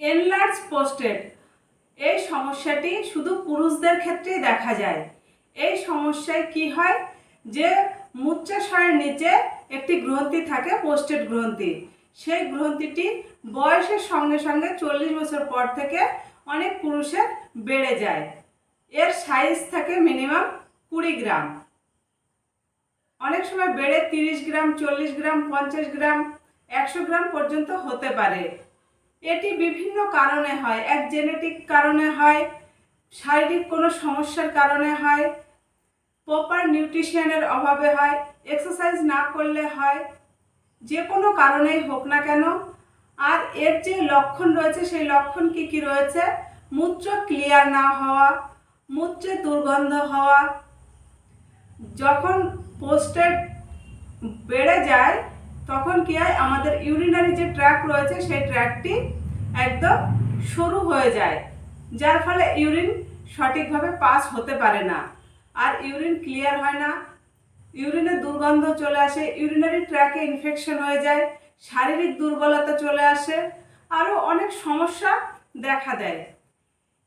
Enlarge posted এই সমস্যাটি শুধু পুরুষদের ক্ষেত্রেই দেখা যায়। এই সমস্যায় কি হয়? যে মূত্রাশয়ের নিচে একটি গ্রন্থি থাকে পোস্টেড গ্রন্থি। সেই গ্রন্থিটি বয়সের সঙ্গে সঙ্গে চল্লিশ বছর পর থেকে অনেক পুরুষের বেড়ে যায়। এর সাইজ থাকে মিনিমাম কুড়ি গ্রাম। অনেক সময় বেড়ে তিরিশ গ্রাম, চল্লিশ গ্রাম, পঞ্চাশ গ্রাম, একশো গ্রাম পর্যন্ত হতে পারে। এটি বিভিন্ন কারণে হয়। এক জেনেটিক কারণে হয়, শারীরিক কোনো সমস্যার কারণে হয় প্রপার নিউট্রিশনের অভাবে হয় এক্সারসাইজ না করলে হয়, যে কোনো কারণেই হোক না কেন। আর এর যে লক্ষণ রয়েছে, সেই লক্ষণ কি কি রয়েছে? মূত্র ক্লিয়ার না হওয়া, মূত্রে দুর্গন্ধ হওয়া, যখন পোস্টেড বেড়ে যায় তখন কি হয়, আমাদের ইউরিনারি যে ট্র্যাক রয়েছে, সেই ট্র্যাকটি একদম সরু হয়ে যায়, যার ফলে ইউরিন সঠিকভাবে পাস হতে পারে না। আর ইউরিন ক্লিয়ার হয় না ইউরিনে দুর্গন্ধ চলে আসে ইউরিনারি ট্র্যাকে ইনফেকশন হয়ে যায়, শারীরিক দুর্বলতা চলে আসে, আরও অনেক সমস্যা দেখা দেয়।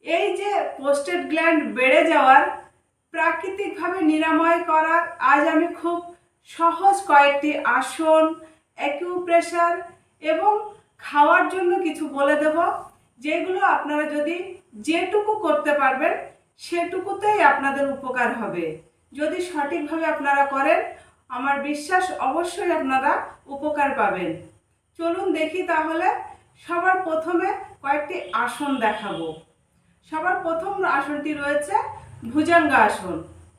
এই যে পোস্টেড গ্ল্যান্ড বেড়ে যাওয়ার প্রাকৃতিকভাবে নিরাময় করার, আজ আমি খুব সহজ কয়েকটি আসন অ্যাকিউপ্রেশার এবং খাওয়ার জন্য কিছু বলে দেব, যেগুলো আপনারা যদি যেটুকু করতে পারবেন সেটুকুতেই আপনাদের উপকার হবে। যদি সঠিকভাবে আপনারা করেন, আমার বিশ্বাস অবশ্যই আপনারা উপকার পাবেন। চলুন দেখি তাহলে সবার প্রথমে কয়েকটি আসন দেখাবো। সবার প্রথম আসনটি রয়েছে ভুজঙ্গাসন।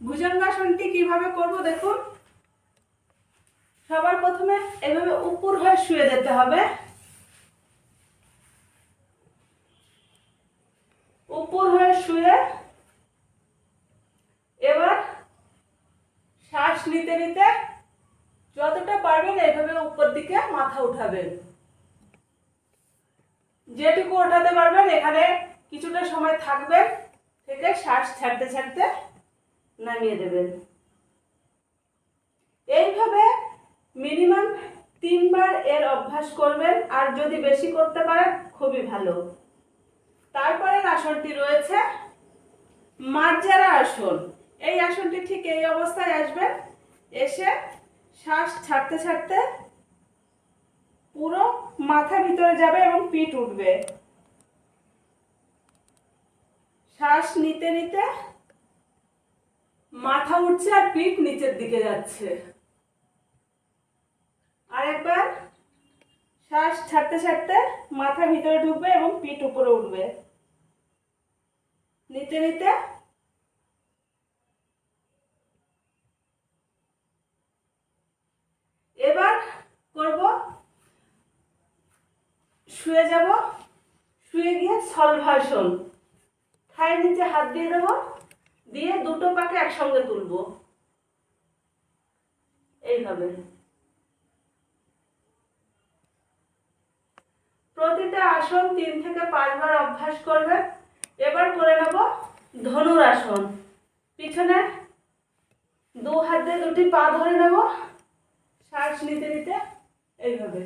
ভুজঙ্গাসনটি কীভাবে করব দেখুন। সবার প্রথমে এভাবে উপর হয়ে শুয়ে যেতে হবে। উপর হয়ে শুয়ে এবার শ্বাস নিতে নিতে যতটা পারবেন এইভাবে উপর দিকে মাথা উঠাবেন। যেটুকু ওঠাতে পারবেন এখানে কিছুটা সময় থাকবেন থেকে শ্বাস ছাড়তে ছাড়তে নামিয়ে দেবেন। এইভাবে মিনিমাম তিনবার এর অভ্যাস করবেন, আর যদি বেশি করতে পারেন, খুবই ভালো। তারপরের আসনটি রয়েছে মার্জারা আসন। এই আসনটি ঠিক এই অবস্থায় আসবেন এসে শ্বাস ছাড়তে ছাড়তে পুরো মাথা ভিতরে যাবে এবং পিঠ উঠবে। শ্বাস নিতে নিতে মাথা উঠছে আর পিঠ নিচের দিকে যাচ্ছে আরেকবার শ্বাস ছাড়তে ছাড়তে মাথা ভিতরে ঢুকবে এবং পিঠ উপরে উঠবে। নিতে নিতে এবার করব, শুয়ে যাব, শুয়ে গিয়ে সলভাসন থায়ের নিচে হাত দিয়ে দেবো, দিয়ে দুটো পাকে একসঙ্গে তুলবো। এইভাবে প্রতিটা আসন তিন থেকে পাঁচবার অভ্যাস করবে। এবার করে নেব ধনুরাসন পিছনে দু হাতে দুটি পা ধরে নেব। শ্বাস নিতে নিতে এইভাবে।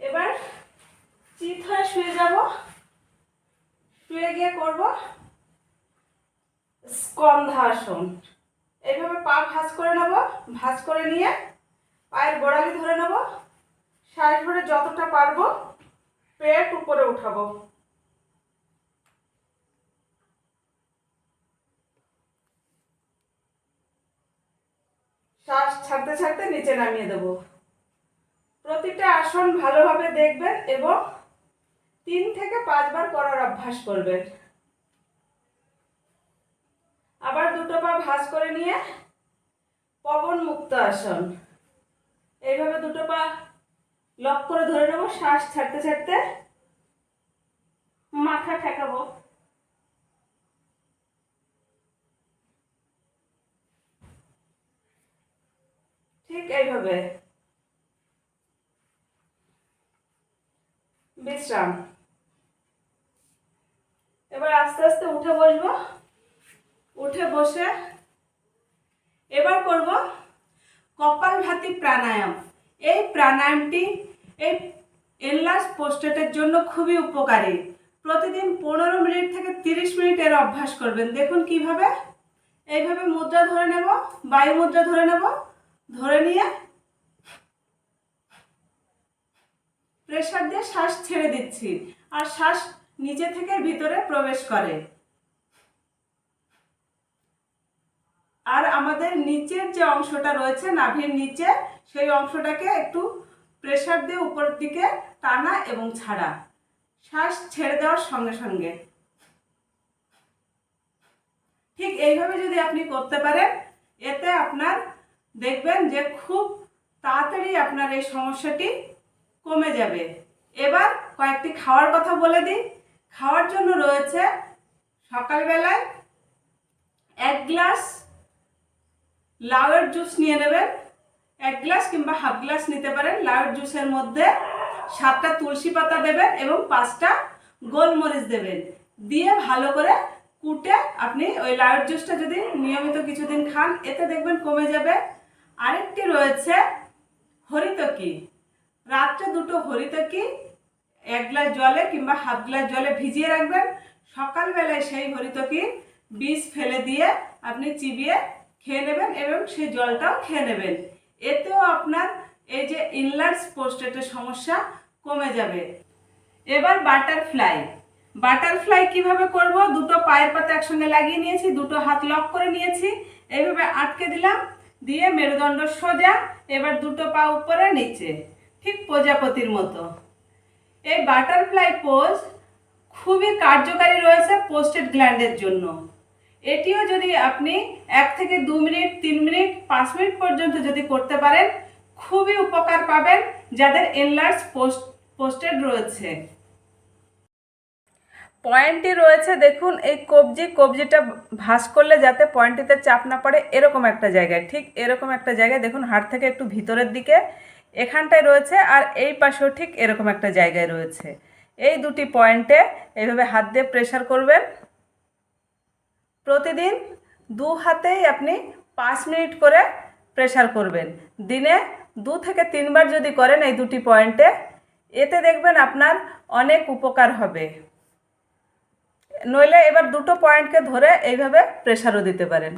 এবার চিত হয়ে শুয়ে যাব। শুয়ে গিয়ে করব স্কন্ধাসন। এইভাবে পা ভাঁজ করে নেব, ভাঁজ করে নিয়ে পায়ের গোড়ালি ধরে নেব। শ্বাস ভরে যতটা পারব পেট উপরে উঠাবো। শ্বাস ছাড়তে ছাড়তে নিচে নামিয়ে দেবো। প্রতিটা আসন ভালোভাবে দেখবেন এবং তিন থেকে পাঁচবার করার অভ্যাস করবেন আবার দুটো পা ভাঁজ করে নিয়ে পবন মুক্ত আসন। এইভাবে দুটো পা লক করে ধরে নেব, শ্বাস ছাড়তে ছাড়তে মাথা ঠেকাবো। ঠিক এইভাবে। বিশ্রাম। উঠে বসবো। উঠে বসে এবার করব কপালভাতি প্রাণায়াম। এই প্রাণায়ামটি এই এনলার্জ পোস্টেটের জন্য খুবই উপকারী। প্রতিদিন পনেরো মিনিট থেকে তিরিশ মিনিট এর অভ্যাস করবেন। দেখুন কীভাবে। এইভাবে মুদ্রা ধরে নেব, বায়ু মুদ্রা ধরে নেব, ধরে নিয়ে প্রেশার দিয়ে শ্বাস ছেড়ে দিচ্ছি। আর শ্বাস নিচে থেকে ভিতরে প্রবেশ করে। আর আমাদের নিচের যে অংশটা রয়েছে, নাভির নিচে, সেই অংশটাকে একটু প্রেশার দিয়ে উপর দিকে টানা এবং ছাড়া। শ্বাস ছেড়ে দেওয়ার সঙ্গে সঙ্গে। ঠিক এইভাবে যদি আপনি করতে পারেন, এতে আপনার দেখবেন যে খুব তাড়াতাড়ি আপনার এই সমস্যাটি কমে যাবে। এবার কয়েকটি খাওয়ার কথা বলে দিই। খাওয়ার জন্য রয়েছে সকালবেলায় এক গ্লাস লাউয়ের জুস নিয়ে নেবেন। এক গ্লাস কিংবা হাফ গ্লাস নিতে পারেন। লাউয়ের জুসের মধ্যে সাতটা তুলসী পাতা দেবেন এবং পাঁচটা গোলমরিচ দেবেন। দিয়ে ভালো করে কুটে আপনি ওই লাউয়ের জুসটা যদি নিয়মিত কিছুদিন খান, এতে দেখবেন কমে যাবে। আরেকটি রয়েছে হরিতকি। রাত্রে দুটো হরিতকি এক গ্লাস জলে কিংবা হাফ গ্লাস জলে ভিজিয়ে রাখবেন। সকালবেলায় সেই হরিতকির বীজ ফেলে দিয়ে আপনি চিবিয়ে খেয়ে নেবেন এবং সেই জলটাও খেয়ে নেবেন। এতেও আপনার এই যে ইনলার্জ পোস্টেটের সমস্যা কমে যাবে। এবার বাটারফ্লাই বাটারফ্লাই কীভাবে করব? দুটো পায়ের পাতা একসঙ্গে লাগিয়ে নিয়েছি, দুটো হাত লক করে নিয়েছি। এইভাবে আটকে দিলাম, দিয়ে মেরুদণ্ড সোজা, এবার দুটো পা উপরে, নিচে। ঠিক প্রজাপতির মতো। এই বাটারফ্লাই পোজ খুবই কার্যকারী রয়েছে পোস্টেড গ্ল্যান্ডের জন্য। এটিও যদি আপনি এক থেকে দু মিনিট, তিন মিনিট, পাঁচ মিনিট পর্যন্ত যদি করতে পারেন, খুবই উপকার পাবেন যাদের এনলার্জ পোস্ট পোস্টেড রয়েছে। পয়েন্টটি রয়েছে, দেখুন, এই কবজি, কবজিটা ভাস করলে যাতে পয়েন্টটিতে চাপ না পড়ে, এরকম একটা জায়গায়, ঠিক এরকম একটা জায়গায়, দেখুন, হাড় থেকে একটু ভিতরের দিকে এখানটায় রয়েছে আর এই পাশেও ঠিক এরকম একটা জায়গায় রয়েছে। এই দুটি পয়েন্টে এইভাবে হাত দিয়ে প্রেশার করবেন। প্রতিদিন দু হাতেই আপনি পাঁচ মিনিট করে প্রেশার করবেন। দিনে দু থেকে তিনবার যদি করেন এই দুটি পয়েন্টে, এতে দেখবেন আপনার অনেক উপকার হবে। নইলে এবার দুটো পয়েন্টকে ধরে এইভাবে প্রেশারও দিতে পারেন।